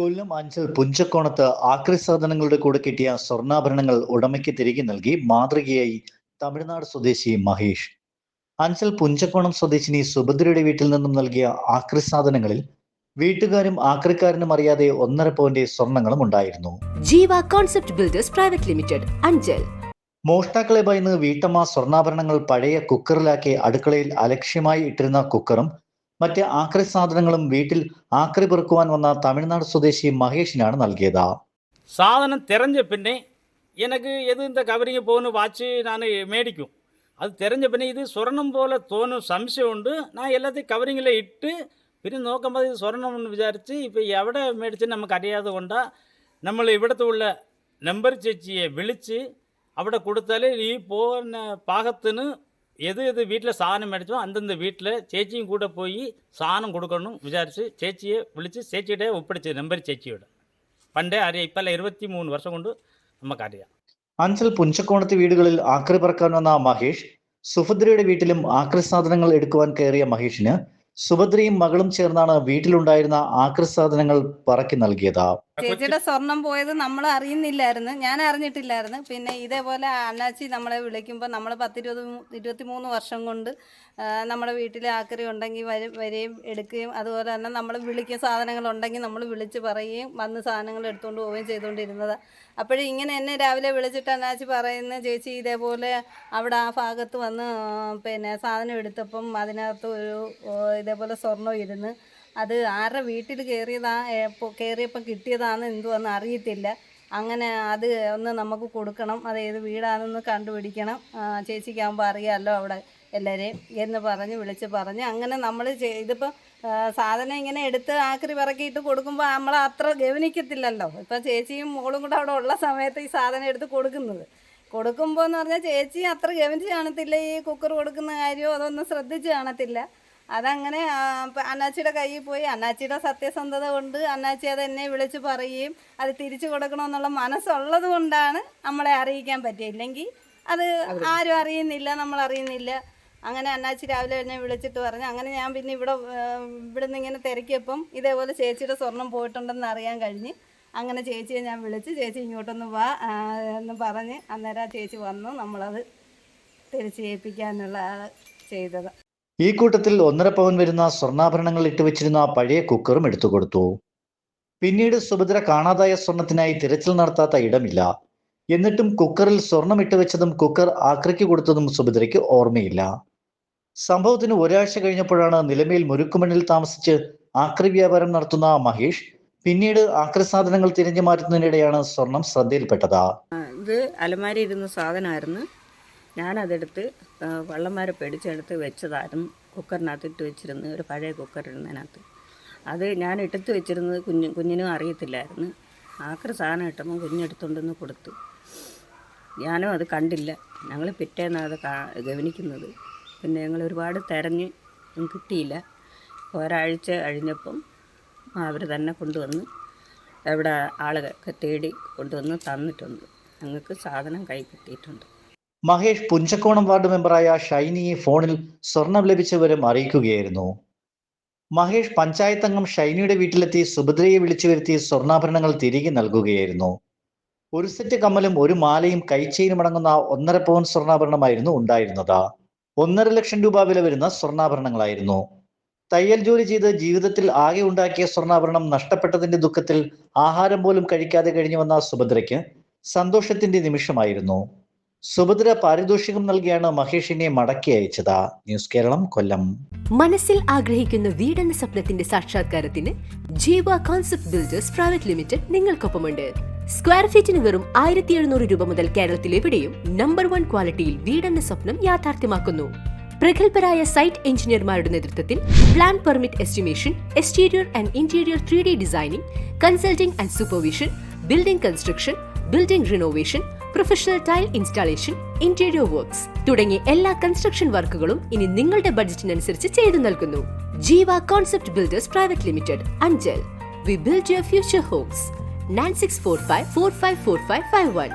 കൊല്ലം അഞ്ചൽ പുഞ്ചക്കോണത്ത് ആക്രി സാധനങ്ങളുടെ കൂടെ കിട്ടിയ സ്വർണാഭരണങ്ങൾ ഉടമയ്ക്ക് തിരികെ നൽകി മാതൃകയായി തമിഴ്നാട് സ്വദേശി മഹേഷ്. അഞ്ചൽ പുഞ്ചക്കോണം സ്വദേശിനി സുഭദ്രയുടെ വീട്ടിൽ നിന്നും നൽകിയ ആക്രി സാധനങ്ങളിൽ വീട്ടുകാരും ആക്രിക്കാരനും അറിയാതെ ഒന്നര പോയിന്റ് സ്വർണങ്ങളും ഉണ്ടായിരുന്നു. Jeeva concept builders private limited Anchal. മോഷ്ടാക്കളെ ഭയന്ന് വീട്ടമ്മ സ്വർണാഭരണങ്ങൾ പഴയ കുക്കറിലാക്കി അടുക്കളയിൽ അലക്ഷ്യമായി ഇട്ടിരുന്ന കുക്കറും മറ്റ് ആക്രി സാധനങ്ങളും വീട്ടിൽ ആക്രി പെറുക്കുവാൻ വന്ന തമിഴ്നാട് സ്വദേശി മഹേഷിനാണ് നൽകിയത് സാധനം തെരഞ്ഞ പിന്നെ എനിക്ക് എത് ഇന്ന കവറിങ് പോകുന്ന വാച്ച് ഞാൻ മേടിക്കും അത് തെരഞ്ഞ പിന്നെ ഇത് സ്വർണം പോലെ തോന്നും സംശയമുണ്ട് ഞാൻ എല്ലാത്തെയും കവറിങ്ങിൽ ഇട്ട് പിന്നെ നോക്കുമ്പോൾ ഇത് സ്വർണം എന്ന് വിചാരിച്ച് ഇപ്പോൾ എവിടെ മേടിച്ച് നമുക്ക് അറിയാതെ കൊണ്ടാ നമ്മൾ ഇവിടുത്തെ ഉള്ള നമ്പർ ചേച്ചിയെ വിളിച്ച് അവിടെ കൊടുത്താൽ ഈ പോകുന്ന പാകത്തിന് எது எது வீட்டில் சாணம் அடிச்சோ அந்தந்த வீட்டில் சேச்சியும் கூட போய் சாணம் கொடுக்கணும் விசாரித்து சேச்சியை விழித்து சேச்சியிட்டே ஒப்படைச்சு நம்பர் சேச்சியோட. പണ്ട് അറിയാം ഇപ്പം അല്ല ഇരുപത്തി മൂന്ന് വർഷം കൊണ്ട് നമുക്കറിയാം അഞ്ചൽ പുഞ്ചക്കോണത്തെ വീടുകളിൽ ആക്രി പറക്കാൻ വന്ന മഹേഷ് സുഭദ്രയുടെ വീട്ടിലും ആക്രി സാധനങ്ങൾ എടുക്കുവാൻ കയറിയ മഹേഷിന് സുഭദ്രയും മകളും ചേർന്നാണ് വീട്ടിലുണ്ടായിരുന്ന ആക്രി സാധനങ്ങൾ പറക്കി നൽകിയത്. ചേച്ചിയുടെ സ്വർണം പോയത് നമ്മൾ അറിയുന്നില്ലായിരുന്നു. ഞാൻ അറിഞ്ഞിട്ടില്ലായിരുന്നു. പിന്നെ ഇതേപോലെ അണ്ണാച്ചി നമ്മളെ വിളിക്കുമ്പോൾ നമ്മൾ പത്തിരുപത് ഇരുപത്തി മൂന്ന് വർഷം കൊണ്ട് നമ്മുടെ വീട്ടിൽ ആക്രി ഉണ്ടെങ്കിൽ വരും വരികയും എടുക്കുകയും അതുപോലെ തന്നെ നമ്മൾ വിളിക്കുന്ന സാധനങ്ങൾ ഉണ്ടെങ്കിൽ നമ്മൾ വിളിച്ച് പറയുകയും വന്ന് സാധനങ്ങൾ എടുത്തുകൊണ്ട് പോവുകയും ചെയ്തുകൊണ്ടിരുന്നത് അപ്പോഴും ഇങ്ങനെ എന്നെ രാവിലെ വിളിച്ചിട്ട് അണ്ണാച്ചി പറയുന്ന ചേച്ചി ഇതേപോലെ അവിടെ ആ ഭാഗത്ത് വന്ന് പിന്നെ സാധനം എടുത്തപ്പം അതിനകത്ത് ഒരു ഇതേപോലെ സ്വർണം ഇരുന്ന് അത് ആരുടെ വീട്ടിൽ കയറിയതാ കയറിയപ്പോൾ കിട്ടിയതാന്ന് എന്തുവാന്ന് അറിയത്തില്ല. അങ്ങനെ അത് ഒന്ന് നമുക്ക് കൊടുക്കണം. അത് ഏത് വീടാണെന്ന് കണ്ടുപിടിക്കണം. ചേച്ചിക്കാകുമ്പോൾ അറിയാമല്ലോ അവിടെ എല്ലാവരെയും എന്ന് പറഞ്ഞ് വിളിച്ച് പറഞ്ഞ്. അങ്ങനെ നമ്മൾ ഇതിപ്പോൾ സാധനം ഇങ്ങനെ എടുത്ത് ആക്രി പിറക്കിയിട്ട് കൊടുക്കുമ്പോൾ നമ്മൾ അത്ര ഗവനിക്കത്തില്ലല്ലോ. ഇപ്പം ചേച്ചിയും മോളും കൂടെ അവിടെ ഉള്ള സമയത്ത് ഈ സാധനം എടുത്ത് കൊടുക്കുന്നത്. കൊടുക്കുമ്പോൾ എന്ന് പറഞ്ഞാൽ ചേച്ചി അത്ര ഗവനിച്ച് കാണത്തില്ല. ഈ കുക്കർ കൊടുക്കുന്ന കാര്യമോ അതൊന്നും ശ്രദ്ധിച്ച് കാണത്തില്ല. അതങ്ങനെ അന്നാച്ചിയുടെ കയ്യിൽ പോയി. അണ്ണാച്ചിയുടെ സത്യസന്ധത കൊണ്ട് അണ്ണാച്ചി അത് എന്നെ വിളിച്ച് പറയുകയും അത് തിരിച്ചു കൊടുക്കണമെന്നുള്ള മനസ്സുള്ളത് കൊണ്ടാണ് നമ്മളെ അറിയിക്കാൻ പറ്റിയില്ലെങ്കിൽ അത് ആരും അറിയുന്നില്ല നമ്മൾ അറിയുന്നില്ല. അങ്ങനെ അന്നാച്ചി രാവിലെ എന്നെ വിളിച്ചിട്ട് പറഞ്ഞു അങ്ങനെ ഞാൻ പിന്നെ ഇവിടെ ഇവിടെ ഇവിടുന്ന് ഇങ്ങനെ തിരക്കിയപ്പം ഇതേപോലെ ചേച്ചിയുടെ സ്വർണം പോയിട്ടുണ്ടെന്ന് അറിയാൻ കഴിഞ്ഞ് അങ്ങനെ ചേച്ചിയെ ഞാൻ വിളിച്ച് ചേച്ചി ഇങ്ങോട്ടൊന്ന് വാ എന്ന് പറഞ്ഞ് അന്നേരം ചേച്ചി വന്നു. നമ്മളത് തിരിച്ചു ചെയ്യിപ്പിക്കാനുള്ള ചെയ്തത്. ഈ കൂട്ടത്തിൽ ഒന്നര പവൻ വരുന്ന സ്വർണാഭരണങ്ങൾ ഇട്ടുവെച്ചിരുന്ന പഴയ കുക്കറും എടുത്തു കൊടുത്തു. പിന്നീട് സുഭദ്ര കാണാതായ സ്വർണത്തിനായി തിരച്ചിൽ നടത്താത്ത ഇടമില്ല. എന്നിട്ടും കുക്കറിൽ സ്വർണം ഇട്ടുവെച്ചതും കുക്കർ ആക്രിക്ക് കൊടുത്തതും സുഭദ്രയ്ക്ക് ഓർമ്മയില്ല. സംഭവത്തിന് ഒരാഴ്ച കഴിഞ്ഞപ്പോഴാണ് നിലമേൽ മുരുക്കുമണ്ണിൽ താമസിച്ച് ആക്രി വ്യാപാരം നടത്തുന്ന മഹേഷ് പിന്നീട് ആക്രി സാധനങ്ങൾ തിരിഞ്ഞു മാറ്റുന്നതിനിടെയാണ് സ്വർണം ശ്രദ്ധയിൽപ്പെട്ടത്. ഇത് അലമാരി ഇരുന്ന സാധനമായിരുന്നു. ഞാനതെടുത്ത് ആ, വള്ളന്മാരെ പിടിച്ചെടുത്ത് വെച്ചതായിരുന്നു. കുക്കറിനകത്ത് ഇട്ട് വെച്ചിരുന്നു ഒരു പഴയ കുക്കർ ഇരുന്നതിനകത്ത് അത് ഞാൻ എടുത്ത് വെച്ചിരുന്നത് കുഞ്ഞ് കുഞ്ഞിനും അറിയത്തില്ലായിരുന്നു. ആക്രി സാധനം ഇട്ടപ്പോൾ കുഞ്ഞെടുത്തുകൊണ്ടുവന്ന് കൊടുത്തു. ഞാനും അത് കണ്ടില്ല. ഞങ്ങൾ പിറ്റേന്നാണ് അത് ഗവനിക്കുന്നത്. പിന്നെ ഞങ്ങൾ ഒരുപാട് തിരഞ്ഞ് കിട്ടിയില്ല. ഒരാഴ്ച കഴിഞ്ഞപ്പം അവർ തന്നെ കൊണ്ടുവന്ന് എവിടെ ആളുകളൊക്കെ തേടി കൊണ്ടുവന്ന് തന്നിട്ടുണ്ട്. ഞങ്ങൾക്ക് സാധനം കൈ കിട്ടിയിട്ടുണ്ട്. മഹേഷ് പുഞ്ചക്കോണം വാർഡ് മെമ്പറായ ഷൈനിയെ ഫോണിൽ സ്വർണം ലഭിച്ചവരും അറിയിക്കുകയായിരുന്നു. മഹേഷ് പഞ്ചായത്ത് അംഗം ഷൈനിയുടെ വീട്ടിലെത്തി സുഭദ്രയെ വിളിച്ചു വരുത്തി സ്വർണാഭരണങ്ങൾ തിരികെ നൽകുകയായിരുന്നു. ഒരു സെറ്റ് കമ്മലും ഒരു മാലയും കൈച്ചെയിനും അടങ്ങുന്ന ഒന്നര പവൻ സ്വർണാഭരണമായിരുന്നു ഉണ്ടായിരുന്നത്. ഒന്നര ലക്ഷം രൂപ വില വരുന്ന സ്വർണാഭരണങ്ങളായിരുന്നു. തയ്യൽ ജോലി ചെയ്ത് ജീവിതത്തിൽ ആകെ ഉണ്ടാക്കിയ സ്വർണാഭരണം നഷ്ടപ്പെട്ടതിന്റെ ദുഃഖത്തിൽ ആഹാരം പോലും കഴിക്കാതെ കഴിഞ്ഞു വന്ന സുഭദ്രയ്ക്ക് സന്തോഷത്തിന്റെ നിമിഷമായിരുന്നു. സുഭദ്ര പാരിതോഷികം നൽകിയാണ് മഹേഷിനെ മടക്കി അയച്ചത്. ന്യൂസ് കേരളം കൊല്ലം. മനസ്സിൽ ആഗ്രഹിക്കുന്ന വീടെന്ന സ്വപ്നത്തിന്റെ സാക്ഷാത്കാരത്തിന് Jeeva concept builders private limited നിങ്ങൾക്കൊപ്പമുണ്ട്. Square ഫീറ്റിന് വെറും ആയിരത്തി എഴുന്നൂറ് രൂപ മുതൽ കേരളത്തിലെവിടെയും നമ്പർ വൺ ക്വാളിറ്റിയിൽ വീടെന്ന സ്വപ്നം യാഥാർത്ഥ്യമാക്കുന്നു. പ്രഗത്ഭരായ സൈറ്റ് എഞ്ചിനീയർമാരുടെ നേതൃത്വത്തിൽ plan permit estimation exterior and interior three D designing consulting and supervision building construction building renovation professional tile installation interior works തുടങ്ങിയ എല്ലാ കൺസ്ട്രക്ഷൻ വർക്കുകളും ഇനി നിങ്ങളുടെ ബഡ്ജറ്റിനനുസരിച്ച് ചെയ്തു നൽകുന്നു. Jeeva concept builders private limited Anchal. We build your future homes nine six four five four five four five five one